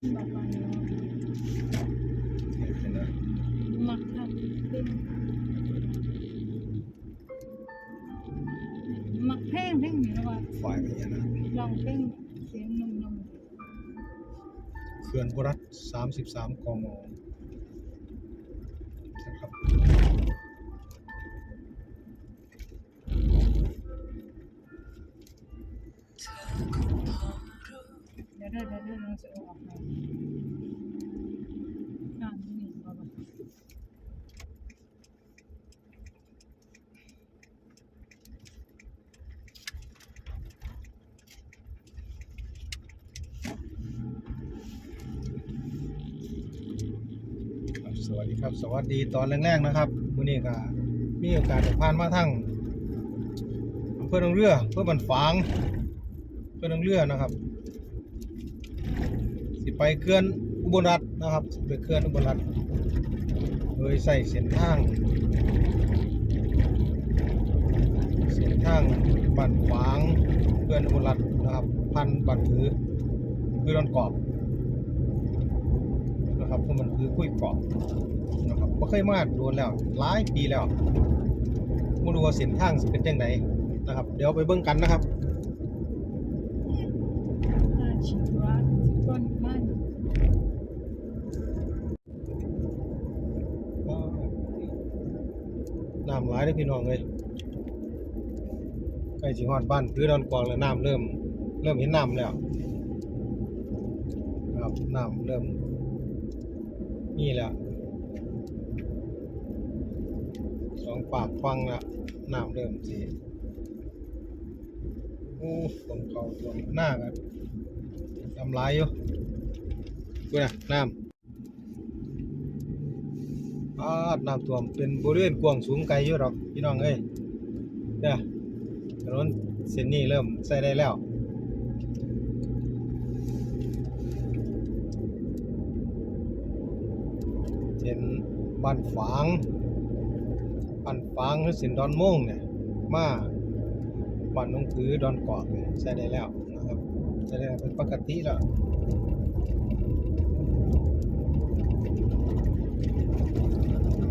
มมักทำเป็นมักเพลงเพลงนี้แล้วว่าฝ่ายพญานาคลองเพลงเสียงนุ่มเขื่อนบุรัต33กมนะครับๆเดี๋ยวเดี๋ยวเดี๋ยวเดี๋ยวเราจะเอาออกมาอ่านี่บอกว่า ครับสวัส ดีครับ สวัสดีตอนแรกๆนะครับมื้อนี้ก็มีโอกาสได้ผ่านมาทั้งอำเภอหนองเรืออำเภอบันฝางอำเภอหนองเรือนะครับ สิไปเขื่อนอุบลรัฐนะครับไปเขื่อนอุบลรัฐโดยใส่เส้นทางเส้นทางบ้านขวางเขื่อนอุบลรัฐนะครับ พันบันถือคือดอนกรอบ นะครับเพราะมันคือกุ้ยกรอบนะครับบ่เคยมาโดนแล้วหลายปีแล้วบ่รู้ว่าเส้นทางสิเป็นจังไดนะครับ เดี๋ยวไปเบิ่งกันนะครับอ่าชีวะก้นมันน้ำหลายเด้อพี่น้องเลยใกล้สิฮอดบ้านคือดอนกวางแล้วน้ำเริ่ม เริ่มเห็นน้ำแล้วครับน้ำเริ่ม นี่แหละสองปากฟังล้วน้ำเริ่มสิโอ้ตรงเขาตัวหน้ากันน้ำลายอยู่ดูนะน้ำอาดน้ำท่วมเป็นบริเวณกว้างสูงไกลอยู่หรอกพี่น้องเอ้ยเด้อถนนเส้นนี้เริ่มใช้ได้แล้วเส้นบ้านฝางบ้านฝางหรือเส้นดอนโม่งเนี่ยมาบ้านนองผือดอนกอกเนี่ยใช้ได้แล้วนะครับใช้ได้เป็นปกติแล้ว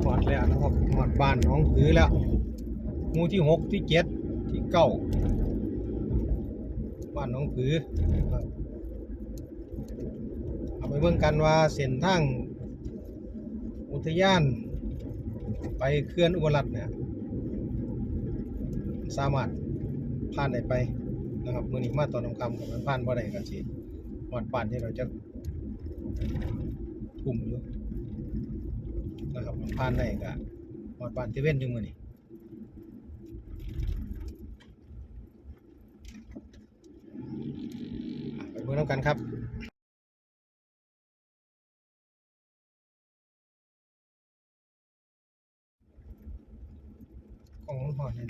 หอดแล้วนะครับหอดบ้านน้องผือแล้วหมู่ที่หกที่เจ็ดที่เก้าบ้านน้องผือเอาไปเบิ่งกันว่าเส้นทาง อุทยาน ไปเขื่อนอุบลรัตน์เนี่ยสามารถผ่านได้ไปนะครับมือนี้มาตอนค่ำๆกับมันผ่านบ่ได้ก็สิหอดป่านที่เราจะทุ่มอยู่นะครับมันผ่านได้ก็หอดบ้านที่เว้นอยู่มือนี้ไปเบิ่งนำกันครับ ของมันหอดนี่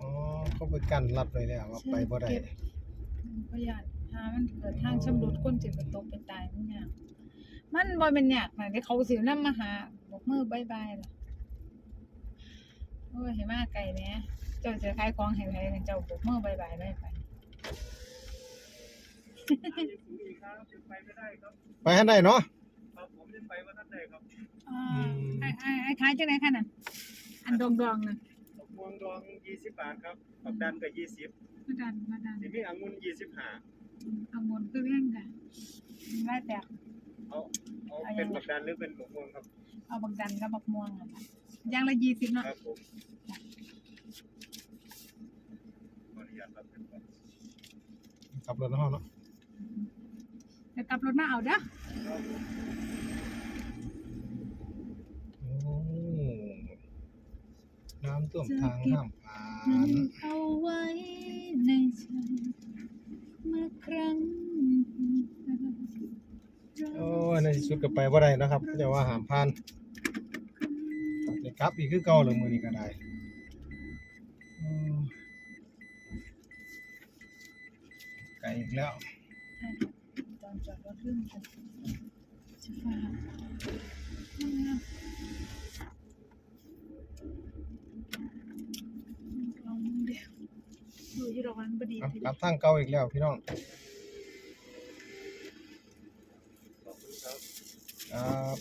อ๋อเขาไปกั้นรัดไว้แล้วว่าไปบ่ได้เก็บประหยัดหามันเกิดทางชำรุดคนจิตตกไปตายมันยากมันบ่เป็นยากนะเดี๋ยวเขาสินำมาหาบอกมือบายบายล่ะโอ้ยเห็นมาไก่แหน่เจ้าจะขายของให้ไผเจ้าบอกมือบายบายบายไปไปให้ได้เนาะ ครับผมยังไปว่าท่านใดครับอ่าอืมไอ้ไอ้ไอ้ขายจังได๋คั่นน่ะ อันดองๆน่ะดอกม่วงดอง20บาทครับปักดันก็20มาดันมาดันสิมีองุ่น25เอาหมดคือเรื่องจ้ะได้แต่เอาเอาเป็นปักดันหรือเป็นดอกม่วงครับ เอาบักดันกับบักม่วงอะอย่างละ20เนาะครับผมขออนุญาตครับเป็นก่อนขับรถเฮาเนาะเดี๋ยวกลับรถมาเอาเด้อโอ้น้ำท่วมทางน้ำผ่านเอาไว้ในใจเมื่อครั้งโอ้ยในที่สุดก็ไปบ่ได้นะครับแต่ว่าหามผ่านได้กลับอีกคือเก่าเลยมื้อนี้ก็ได้โอ้ไกลอีกแล้วตอนจอดรถขึ้นจะจะฟ้าล อีกทีกลับทางเก่าอีกแล้วพี่น้องครับ